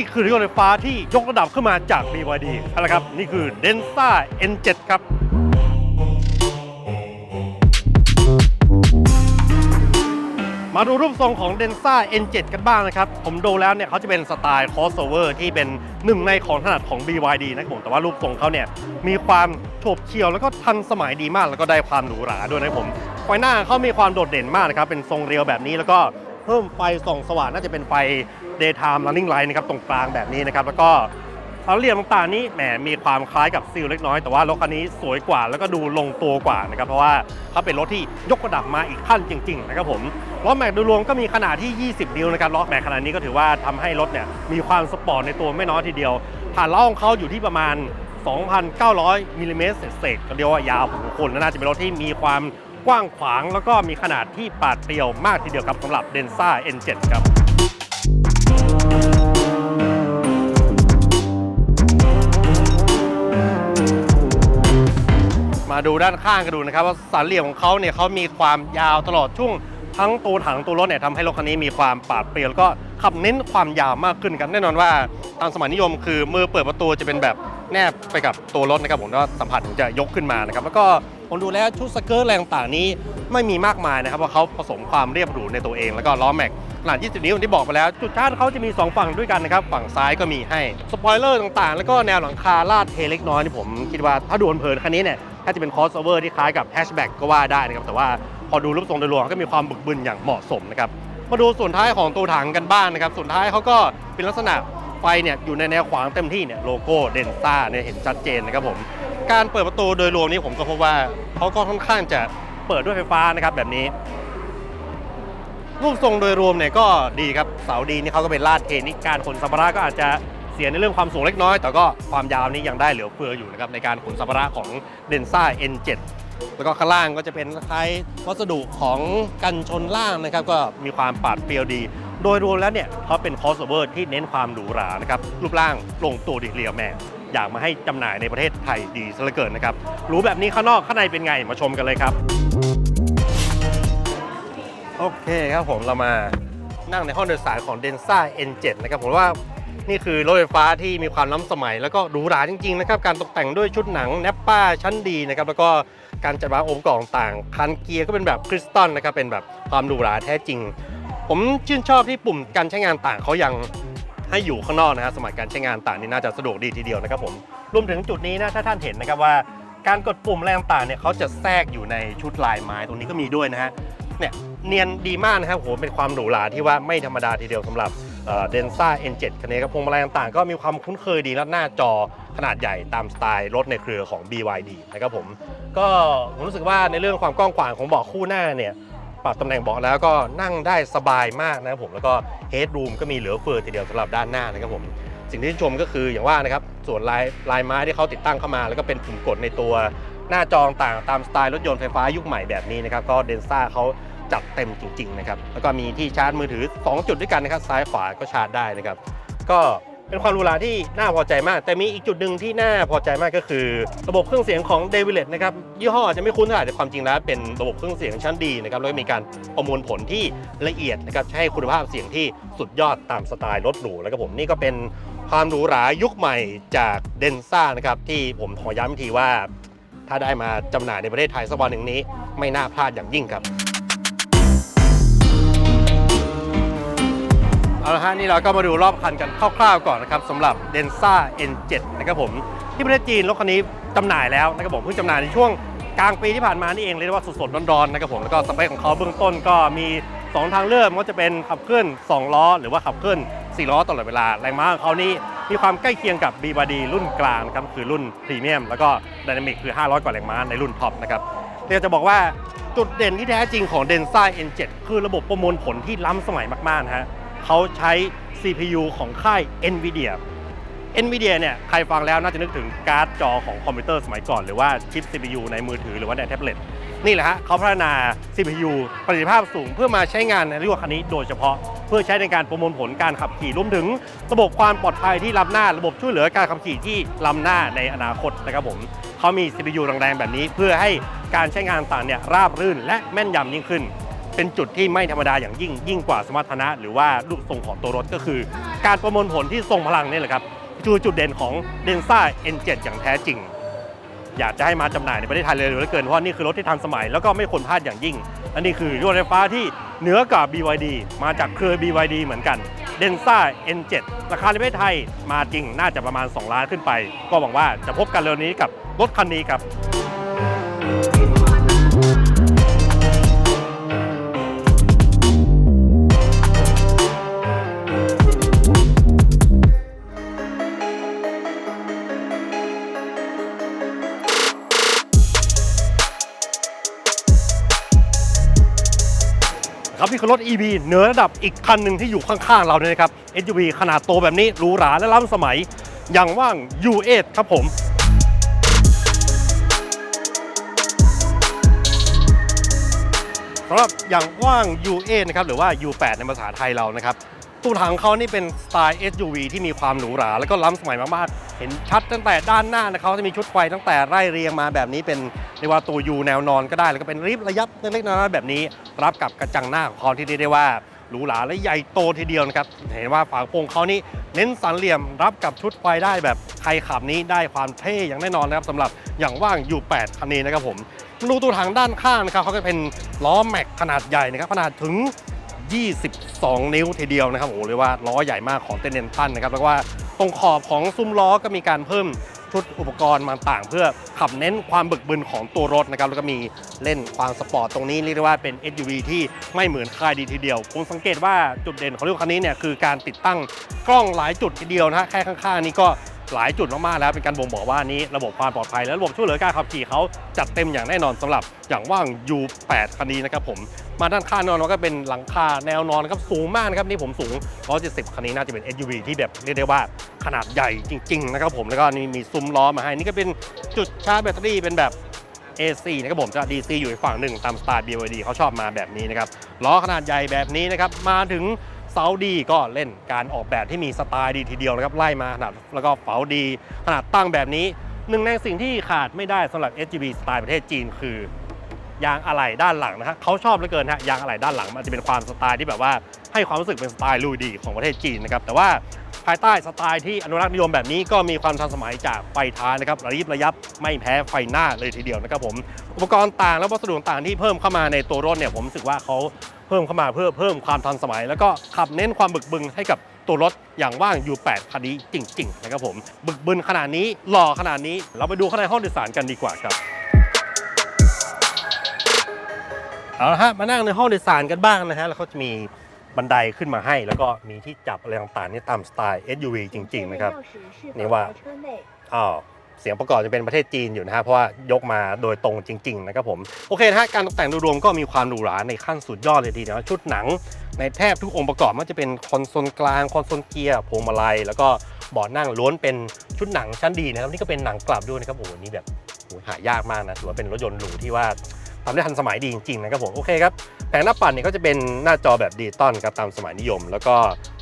นี่คือรถยนต์ไฟฟ้าที่ยกระดับขึ้นมาจาก BYD อะไรครับ นี่คือ Denza N7 ครับมาดูรูปทรงของ Denza N7 กันบ้างนะครับ ผมดูแล้วเนี่ยเขาจะเป็นสไตล์ crossover ที่เป็นหนึ่งในของถนัดของ BYD นะครับผมแต่ว่ารูปทรงเขาเนี่ยมีความโฉบเฉี่ยวแล้วก็ทันสมัยดีมากแล้วก็ได้ความหรูหราด้วยนะครับผมไฟหน้าเขามีความโดดเด่นมากนะครับเป็นทรงเรียวแบบนี้แล้วก็ พิ่มไฟส่องสว่างน่าจะเป็นไฟ daytime running light นะครับตรงกลางแบบนี้นะครับแล้วก็เขาเหลี่ยมต่างๆนี้แหมมีความคล้ายกับซิลเล็กน้อย แต่ว่ารถคันนี้สวยกว่าแล้วก็ดูลงตัวกว่านะครับเพราะว่าเขาเป็นรถที่ยกระดับมาอีกขั้นจริงๆนะครับผมล้อแม็กโดยรวมก็มีขนาดที่ 20 นิ้วนะครับล้อแม็กขนาดนี้ก็ถือว่าทำให้รถเนี่ยมีความสปอร์ตในตัวไม่น้อยทีเดียว ผ่านล้อของเขาอยู่ที่ประมาณ 2,900มิลลิเมตรเศษๆก็เรียกว่ายาวพอสมควรน่าจะเป็นรถที่มีความ กว้างขวาง แล้วก็มีขนาดที่ปาดเปรียวมากทีเดียวครับสำหรับ Denza N7 ครับมาดูด้านข้างกันดูนะครับว่าสันเหลี่ยมของเขาเนี่ยเขามีความยาวตลอดช่วงทั้งตัวถังตัวรถเนี่ยทำให้รถคันนี้มีความปาดเปรียวแล้วก็ขับเน้นความยาวมากขึ้นครับแน่นอนว่าตามสมัยนิยมคือมือเปิดประตูจะเป็นแบบ แนบไปกับตัวรถนะครับผมแล้วสัมผัสถึงจะยกขึ้นมานะครับแล้วก็ผมดูแล้วชุดสเกิร์ตอะไรต่างนี้ไม่มีมากมายนะครับว่าะเขาผสมความเรียบหรูในตัวเองแล้วก็ล้อแม็กขนาด 20 นิ้วที่บอกไปแล้ว จุดชาร์จเขาจะมี 2 ฝั่งด้วยกันนะครับ ฝั่งซ้ายก็มีให้สปอยเลอร์ต่างๆ แล้วก็แนวหลังคาลาดเทเล็กน้อยที่ผมคิดว่าถ้าดูเพลินคันนี้เนี่ยถ้าจะเป็น crossover ที่คล้ายกับแฮชแบ็กก็ว่าได้นะครับแต่ว่าพอดูรูปทรงโดยรวมก็มีความบึกบึนอย่างเหมาะสมนะครับมาดูส่วนท้ายของตัวถังกันบ้างนะครับส่วนท้ายเขาก็เป็นลักษณะ ไฟเนี่ยอยู่ในแนวขวางเต็มที่เนี่ยโลโก้เดนต้าเนี่ยเห็นชัดเจนนะครับผม การเปิดประตูโดยรวมนี้ผมก็พบว่าเขาก็ค่อนข้างจะเปิดด้วยไฟฟ้านะครับแบบนี้ รูปทรงโดยรวมเนี่ยก็ดีครับเสาดีนี่เขาก็เป็นลาดเทนิการขนสัมภาระก็อาจจะเสียในเรื่องความสูงเล็กน้อย แต่ก็ความยาวนี้ยังได้เหลือเฟืออยู่นะครับในการขนสัมภาระของ d e n z a N7 แล้วก็ข้างล่างก็จะเป็นคล้ายวัสดุของกันชนล่างนะครับ ก็มีความปาดเปรียวดี โดยรวมแล้วเนี่ยเขาเป็น crossover ที่เน้นความหรูหรานะครับรูปร่างลงตัวดีเรียวแม่อยากมาให้จำหน่ายในประเทศไทยดีซะเหลือเกินนะครับรู้แบบนี้ข้างนอกข้างในเป็นไงมาชมกันเลยครับ โอเคครับผมเรามานั่งในห้องโดยสารของ Denza N7 นะครับผมว่านี่คือรถไฟฟ้าที่มีความล้ำสมัย แล้วก็หรูหราจริงๆนะครับการตกแต่งด้วยชุดหนังแนปป้าชั้นดีนะครับแล้วก็การจัดวางองค์ประกอบต่างคันเกียร์ก็เป็นแบบคริสตัลนะครับเป็นแบบความหรูหราแท้จริง ผมชื่นชอบที่ปุ่มการใช้งานต่างเขายังให้อยู่ข้างนอกนะฮะสมัยการใช้งานต่างนี่น่าจะสะดวกดีทีเดียวนะครับผมรวมถึงจุดนี้นะถ้าท่านเห็นนะครับว่าการกดปุ่มอะไรต่างเนี่ยเขาจะแทรกอยู่ในชุดลายไม้ตรงนี้ก็มีด้วยนะฮะเนี่ยเนียนดีมากนะครับโหเป็นความหรูหราที่ว่าไม่ธรรมดาทีเดียวสำหรับเดนซ่า N7 คันนี้ครับพวงมาลัยต่างๆ ก็มีความคุ้นเคยดีและหน้าจอขนาดใหญ่ตามสไตล์รถในเครือของ BYD นะครับผม ก็ผมรู้สึกว่าในเรื่องความกว้างขวางของเบาะคู่หน้าเนี่ย ปรับตำแหน่งเบาะแล้วก็นั่งได้สบายมากนะครับผมแล้วก็เฮดรูมก็มีเหลือเฟือทีเดียวสำหรับด้านหน้านะครับผมสิ่งที่ชมก็คืออย่างว่านะครับส่วนลายลายไม้ที่เขาติดตั้งเข้ามา แล้วก็เป็นปุ่มกดในตัวหน้าจอต่างตามสไตล์รถยนต์ไฟฟ้ายุคใหม่แบบนี้นะครับก็เดนซ่าเขาจัดเต็มจริงๆนะครับแล้วก็มีที่ชาร์จมือถือ 2 จุดด้วยกันนะครับซ้ายขวาก็ชาร์จได้นะครับก็ เป็นความหรูหราที่น่าพอใจมาก แต่มีอีกจุดหนึ่งที่น่าพอใจมากก็คือ ระบบเครื่องเสียงของ d a v i l e t นะครับยี่ห้อจะไม่คุ้นเท่าไหร่แต่ความจริงแล้วเป็นระบบเครื่องเสียงชั้นดีนะครับแล้วก็มีการประมวลผลที่ละเอียดนะครับให้คุณภาพเสียงที่สุดยอดตามสไตล์รถหรูแล้วก็ผมนี่ก็เป็นความหรูหรายุคใหม่จากเดนซ่านะครับที่ผมขอย้ำอีกทีว่า ถ้าได้มาจำหน่ายในประเทศไทยสักวันหนึ่งนี้ ไม่น่าพลาดอย่างยิ่งครับ เอาละฮะนี่เราก็มาดูรอบคันกันคร่าวๆก่อนนะครับสำหรับ Denza N7 นะครับผม ที่ประเทศจีนรถคันนี้จำหน่ายแล้วนะครับผมเพิ่งจำหน่ายในช่วงกลางปีที่ผ่านมานี่เองเรียกได้ว่าสดๆร้อนๆนะครับผมแล้วก็สเปคของเขาเบื้องต้นก็มี 2 ทางเลือกไม่ว่าจะเป็นขับเคลื่อน 2 ล้อ หรือว่าขับเคลื่อน 4 ล้อตลอดเวลา แรงม้าของเขานี่มีความใกล้เคียงกับ BYD รุ่นกลางนะครับคือรุ่นพรีเมียมแล้วก็ไดนามิกคือ 500 กว่าแรงม้าในรุ่นท็อปนะครับเดี๋ยวจะบอกว่าจุดเด่นที่แท้จริงของ Denza N7 คือระบบประมวลผลที่ล้ำสมัยมากๆนะฮะ เขาใช้ CPU ของค่าย NVIDIA NVIDIA เนี่ยใครฟังแล้วน่าจะนึกถึงการ์ดจอของคอมพิวเตอร์สมัยก่อน หรือว่าชิป CPU ในมือถือหรือว่าในแท็บเล็ตนี่แหละฮะเขาพัฒนา CPU ประสิทธิภาพสูง เพื่อมาใช้งานในรถคันนี้โดยเฉพาะ เพื่อใช้ในการประมวลผลการขับขี่รวมถึง ระบบความปลอดภัยที่ล้ำหน้า ระบบช่วยเหลือการขับขี่ที่ล้ำหน้าในอนาคตนะครับผมเขามี CPU แรงๆแบบนี้เพื่อให้การใช้งานต่างเนี่ยราบรื่น และแม่นยำยิ่งขึ้น เป็นจุดที่ไม่ธรรมดาอย่างยิ่งยิ่งกว่าสมรรถนะ หรือว่ารูปทรงของตัวรถก็คือ การประมวลผลที่ทรงพลังนี่แหละครับคือจุดเด่นของ d e n z a N7 อย่างแท้จริง อยากจะให้มาจำหน่ายในประเทศไทยเลยเหลือเกิน เพราะนี่คือรถที่ทันสมัยแล้วก็ไม่ควรพลาดอย่างยิ่งและนี่คือรถไฟฟ้าที่เหนือกว่า BYD มาจากเครือ BYD เหมือนกัน d e n z a N7 ราคาในประเทศไทยมาจริงน่าจะประมาณ 2 ล้านขึ้นไป ก็หวังว่าจะพบกันเร็วนี้กับรถคันนี้ครับ คือรถ EV เหนือระดับอีกคันหนึ่งที่อยู่ข้างๆเราเนี่ยนะครับ SUV ขนาดโตแบบนี้หรูหราและล้ำสมัย อย่างว่าง U8 ครับผมสำหรับอย่างว่าง U8 นะครับหรือว่า U8 ในภาษาไทยเรานะครับ ตู้ถังเขานี่เป็นสไตล์ SUV ที่มีความหรูหรา แล้วก็ล้ำสมัยมากๆ เห็นชัดตั้งแต่ด้านหน้านะเขาจะมีชุดไฟตั้งแต่ไล่เรียงมาแบบนี้เป็นเรียกว่าตัว U แนวนอนก็ได้ แล้วก็เป็นริบระยับเล็กๆน้อยๆแบบนี้ รับกับกระจังหน้าของเขาที่เรียกได้ว่าหรูหราและใหญ่โตทีเดียวนะครับ เห็นว่าฝากระโปรงเขานี่เน้นสันเหลี่ยมรับกับชุดไฟได้แบบใครขับนี้ได้ความเท่อย่างแน่นอนนะครับสำหรับอย่างว่าง U8 คันนี้นะครับผมรูตัวถังด้านข้างนะครับเขาก็เป็นล้อแม็กขนาดใหญ่นะครับขนาดถึง 22 นิ้วทีเดียวนะครับโอ้โหเรียกว่าล้อใหญ่มากของเตนเนนตันนะครับแล้วก็ว่าตรงขอบของซุ้มล้อก็มีการเพิ่มชุดอุปกรณ์ต่างๆ เพื่อขับเน้นความบึกบึนของตัวรถนะครับแล้วก็มีเล่นความสปอร์ตตรงนี้เรียกได้ว่าเป็น SUV ที่ไม่เหมือนใครดีทีเดียวผมสังเกตว่าจุดเด่นของรถคันนี้เนี่ยคือการติดตั้งกล้องหลายจุดทีเดียวนะฮะแค่ข้างๆนี้ก็ หลายจุดมากๆแล้วเป็นการบ่งบอกว่านี้ระบบความปลอดภัยและระบบช่วยเหลือการขับขี่เขาจัดเต็มอย่างแน่นอนสำหรับอย่างว่าง U8 คันนี้นะครับผมมาด้านข้างนอนก็เป็นหลังคาแนวนอนนะครับสูงมากนะครับนี่ผมสูง 170 คันนี้น่าจะเป็น SUV ที่แบบเรียกได้ว่าขนาดใหญ่จริงๆนะครับผมแล้วก็นี่มีซุ้มล้อมาให้นี่ก็เป็นจุดชาร์จแบตเตอรี่เป็นแบบ AC นะครับผมจะ DC อยู่อีกฝั่งหนึ่งตามสไตล์ BYD เขาชอบมาแบบนี้นะครับล้อขนาดใหญ่แบบนี้นะครับมาถึง เสาดีก็เล่นการออกแบบที่มีสไตล์ดีทีเดียวนะครับไล่มาขนาดแล้วก็เฝาดี ขนาดตั้งแบบนี้หนึ่งในสิ่งที่ขาดไม่ได้สำหรับ SGB สไตล์ประเทศจีนคือ ยางอะไหล่ด้านหลังนะฮะเขาชอบเหลือเกินฮะยางอะไหล่ด้านหลังมันจะเป็นความสไตล์ที่แบบว่าให้ความรู้สึกเป็นสไตล์ลุยดีของประเทศจีนนะครับแต่ว่าภายใต้สไตล์ที่อนุรักษ์นิยมแบบนี้ก็มีความทันสมัยจากไฟท้ายนะครับระยิบระยับไม่แพ้ไฟหน้าเลยทีเดียวนะครับผมอุปกรณ์ต่างและวัสดุต่างที่เพิ่มเข้ามาในตัวรถเนี่ยผมรู้สึกว่าเขาเพิ่มเข้ามาเพื่อเพิ่มความทันสมัย แล้วก็ขับเน้นความบึกบึนให้กับตัวรถอย่างว่าง U8 คันนี้จริง ๆ นะครับผมบึกบึนขนาดนี้หล่อขนาดนี้เราไปดูข้างในห้องโดยสารกันดีกว่าครับ เอาละฮะมานั่งในห้องโดยสารกันบ้างนะฮะแล้วเขาจะมีบันไดขึ้นมาให้ แล้วก็มีที่จับอะไรต่างๆนี่ตามสไตล์ SUV จริง ๆ นะครับ นี่ว่าอ้าวเสียงประกอบจะเป็นประเทศจีนอยู่นะฮะเพราะว่ายกมาโดยตรงจริง ๆ นะครับผม โอเคนะฮะการตกแต่งโดยรวมก็มีความหรูหราในขั้นสุดยอดเลยทีเดียวนะชุดหนัง ในแทบทุกองค์ประกอบมันจะเป็นคอนโซลกลางคอนโซลเกียร์พวงมาลัยแล้วก็เบาะนั่งล้วนเป็นชุดหนังชั้นดีนะครับนี่ก็เป็นหนังกลับด้วยนะครับโอ้โหนี่แบบหายากมากนะถือว่าเป็นรถยนต์หรูที่ว่า ทำได้ทันสมัยดีจริงๆนะครับผมโอเคครับแผงหน้าปัดเนี่ยก็จะเป็นหน้าจอแบบดิจิตอลครับตามสมัยนิยม แล้วก็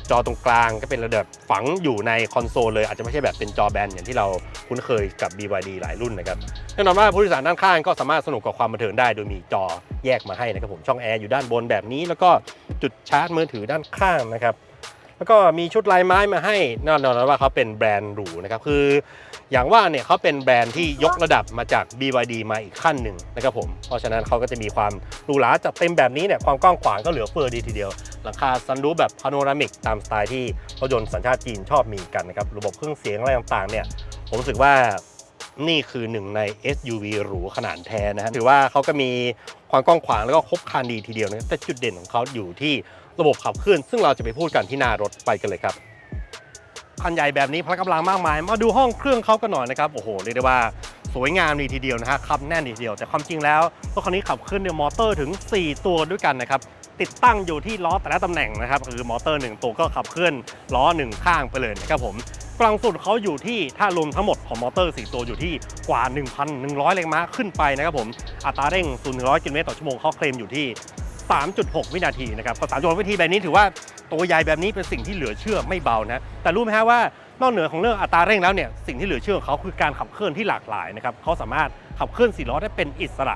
จอตรงกลางก็เป็นระดับฝังอยู่ในคอนโซลเลยอาจจะไม่ใช่แบบเป็นจอแบนอย่างที่เราคุ้นเคยกับ BYD หลายรุ่นนะครับแน่นอนว่าผู้โดยสารด้านข้างก็สามารถสนุกกับความบันเทิงได้ โดยมีจอแยกมาให้นะครับผมช่องแอร์อยู่ด้านบนแบบนี้ แล้วก็จุดชาร์จมือถือด้านข้างนะครับแล้วก็มีชุดลายไม้มาให้แน่นอนว่าเขาเป็นแบรนด์หรูนะครับคือ อย่างว่าเนี่ยเขาเป็นแบรนด์ที่ยกระดับมาจาก BYD มาอีกขั้นหนึ่งนะครับผม เพราะฉะนั้นเขาก็จะมีความหรูหราจัดเต็มแบบนี้เนี่ยความกว้างขวางก็เหลือเฟือดีทีเดียว หลังคาซันรูแบบพาโนรามิกตามสไตล์ที่รถยนต์สัญชาติจีนชอบมีกันนะครับ ระบบเครื่องเสียงอะไรต่างๆเนี่ยผมรู้สึกว่านี่คือหนึ่งใน SUV หรูขนาดแท้นะฮะถือว่าเขาก็มีความกว้างขวางแล้วก็ครบครันดีทีเดียวนะแต่จุดเด่นของเขาอยู่ที่ระบบขับเคลื่อนซึ่งเราจะไปพูดกันที่หน้ารถไปกันเลยครับ คันใหญ่แบบนี้พละกำลังมากมาย มาดูห้องเครื่องเขากันหน่อยนะครับ โอ้โห เรียกได้ว่าสวยงามดีทีเดียวนะฮะขับแน่นดีทีเดียว แต่ความจริงแล้วรถคันนี้ขับเคลื่อนด้วยมอเตอร์ถึง 4 ตัวด้วยกันนะครับ ติดตั้งอยู่ที่ล้อแต่ละตำแหน่งนะครับ คือมอเตอร์ 1 ตัวก็ขับเคลื่อนล้อ 1 ข้างไปเลยนะครับผมกำลังสุดเขาอยู่ที่ถ้ารวมทั้งหมดของมอเตอร์ 4 ตัวอยู่ที่กว่า 1,100 แรงม้าขึ้นไปนะครับผม อัตราเร่ง 0 100 กิโลเมตรต่อชั่วโมงเขาเคลมอยู่ที่ 3.6 วินาทีนะครับก็3.6วินาทีแบบนี้ถือว่าตัวใหญ่แบบนี้เป็นสิ่งที่เหลือเชื่อไม่เบานะแต่รู้ไหมฮะว่านอกเหนือของเรื่องอัตราเร่งแล้วเนี่ยสิ่งที่เหลือเชื่อของเขาคือการขับเคลื่อนที่หลากหลายนะครับเขาสามารถขับเคลื่อนสี่ล้อได้เป็นอิสระ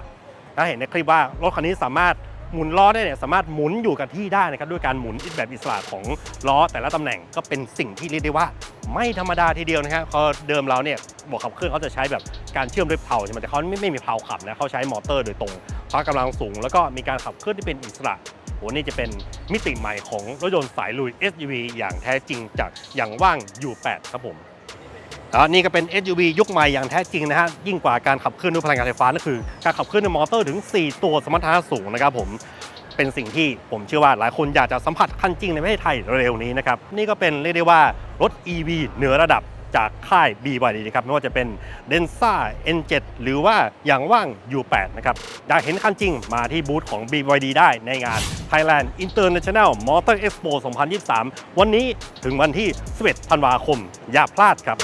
ถ้าเห็นในคลิปว่ารถคันนี้สามารถหมุนล้อได้เนี่ยสามารถหมุนอยู่กับที่ได้นะครับด้วยการหมุนแบบอิสระของล้อแต่ละตำแหน่งก็เป็นสิ่งที่เรียกได้ว่า ไม่ธรรมดาทีเดียวนะครับเพอเดิมเราเนี่ยบอกขับเคลื่อนเขาจะใช้แบบการเชื่อมด้วยเพลาใช่ไหมแต่เขาไม่ไม่มีเพลาขับนะเขาใช้มอเตอร์โดยตรงพละกำลังสูง แล้วก็มีการขับเคลื่อนที่เป็นอิสระโหนี่จะเป็นมิติใหม่ของรถยนต์สายลุย SUV อย่างแท้จริงจากอย่างว่าง U8 ครับผมนี่ก็เป็น SUV ยุคใหม่อย่างแท้จริงนะฮะยิ่งกว่าการขับเคลื่อนด้วยพลังงานไฟฟ้านั่นคือ การขับเคลื่อนด้วยมอเตอร์ถึง 4 ตัวสมรรถนะสูงนะครับผม เป็นสิ่งที่ผมเชื่อว่าหลายคนอยากจะสัมผัสขั้นจริงในประเทศไทยเร็วนี้นะครับ นี่ก็เป็นเรียกได้ว่ารถ EV เหนือระดับจากค่าย BYD นะครับไม่ว่าจะเป็น Denza N7 หรือว่าอย่างว่าง U8 นะครับอยากเห็นคันจริงมาที่บูธของ BYD ได้ในงาน Thailand International Motor Expo 2023 วันนี้ถึงวันที่ 11 ธันวาคม อย่าพลาดครับ